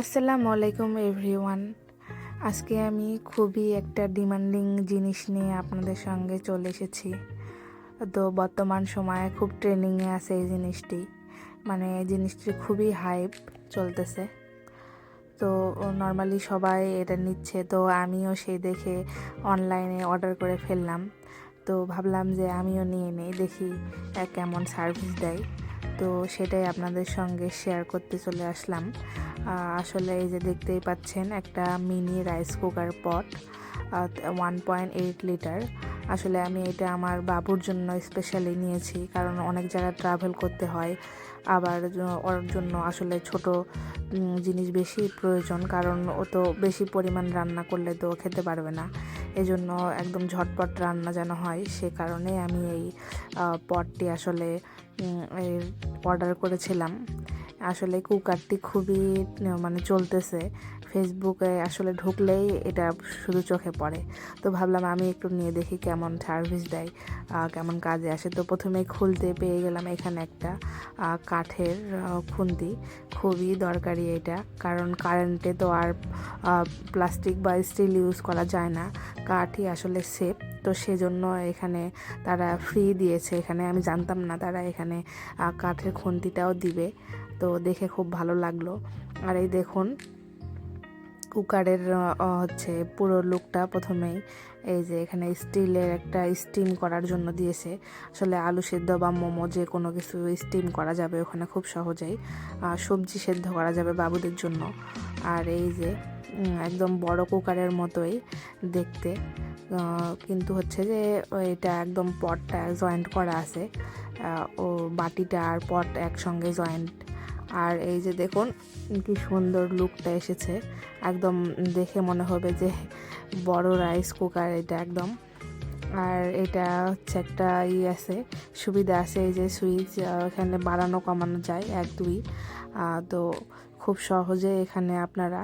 আসসালামু আলাইকুম এভরিওয়ান আজকে আমি খুবই একটা ডিমান্ডিং জিনিস নিয়ে আপনাদের সঙ্গে চলে এসেছি। তো বর্তমান সময়ে খুব ট্রেনিংয়ে আছে এই জিনিসটি। মানে এই জিনিসটি খুবই হাইপ চলতেছে। তো নর্মালি সবাই এটা নিচ্ছে। তো আমিও সেই দেখে অনলাইনে অর্ডার করে ফেললাম। তো ভাবলাম যে আমিও নিয়ে নেই, দেখি কেমন সার্ভিস দেয়। তো সেটাই আপনাদের সঙ্গে শেয়ার করতে চলে আসলাম। আসলে এই যে দেখতেই পাচ্ছেন একটা mini rice cooker pot one point eight litre আসলে আমি এটা আমার বাবুর জন্য স্পেশালি নিয়েছি, কারণ অনেক জায়গায় ট্রাভেল করতে হয়। আবার ওর জন্য আসলে ছোট জিনিস বেশি প্রয়োজন, কারণ ও তো বেশি পরিমাণ রান্না করলে তো খেতে পারবে না। এজন্য একদম ঝটপট রান্না যেন হয়, সে কারণে আমি এই পটটি আসলে অর্ডার করেছিলাম। আসলে কুকারটি খুবই মানে চলতেছে। ফেসবুকে আসলে ঢুকলেই এটা শুধু চোখে পড়ে। তো ভাবলাম আমি একটু নিয়ে দেখি কেমন সার্ভিস দেয় কেমন কাজে আসে। তো প্রথমেই খুলতে পেয়ে গেলাম এখানে একটা কাঠের খুন্তি। খুবই দরকারি এটা, কারণ কারেন্টে তো আর প্লাস্টিক বা স্টিল ইউজ করা যায় না। কাঠই আসলে সেফ তো সেজন্য এখানে তারা ফ্রি দিয়েছে। এখানে আমি জানতাম না তারা এখানে কাঠের খুন্তিটাও দিবে। তো দেখে খুব ভালো লাগল। আর এই দেখুন কুকারের হচ্ছে পুরো লুকটা প্রথমেই এই যে এখানে স্টিলের একটা স্টিম করার জন্য দিয়েছে। আসলে আলু সেদ্ধ বা মোমো যে কোনো কিছু স্টিম করা যাবে ওখানে খুব সহজেই। সবজি সেদ্ধ করা যাবে বাবুদের জন্য। আর এই যে একদম বড় কুকারের মতোই দেখতে। কিন্তু হচ্ছে যে, এটা একদম পটটা জয়েন্ট করা আছে। ও বাটিটা আর পট একসঙ্গে জয়েন্ট আর এই যে দেখুন, কি সুন্দর লুকটা এসেছে। একদম দেখে মনে হবে যে বড় রাইস কুকার এটা একদম। আর এটা হচ্ছে একটা ই আছে, সুবিধা আছে এই যে সুইচ এখানে বাড়ানো কমানো যায়, এক, দুই। তো খুব সহজে এখানে আপনারা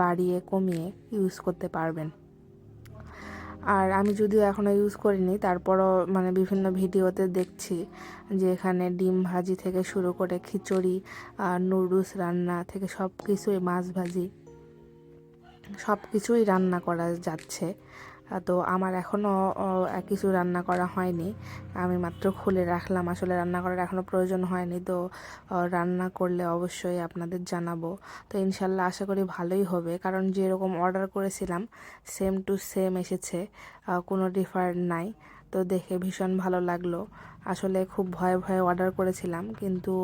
বাড়িয়ে কমিয়ে ইউজ করতে পারবেন। আর আমি যদিও এখনও ইউজ করিনি, তারপরও মানে বিভিন্ন ভিডিওতে দেখছি যে এখানে ডিম ভাজি থেকে শুরু করে খিচুড়ি আর নুডলস রান্না থেকে সব কিছুই মাছ ভাজি সব কিছুই রান্না করা যাচ্ছে। তো আমার এখনও কিছু রান্না করা হয়নি। আমি মাত্র খুলে রাখলাম। আসলে রান্না করার এখনও প্রয়োজন হয়নি, তো রান্না করলে অবশ্যই আপনাদের জানাব। তো ইনশাল্লাহ আশা করি ভালোই হবে। কারণ যেরকম অর্ডার করেছিলাম সেম টু সেম এসেছে। কোনো ডিফারেন্ট নাই। তো দেখে ভীষণ ভালো লাগল। আসলে খুব ভয়ে ভয়ে অর্ডার করেছিলাম, কিন্তু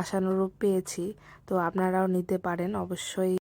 আশানুরূপ পেয়েছি। তো আপনারাও নিতে পারেন, অবশ্যই।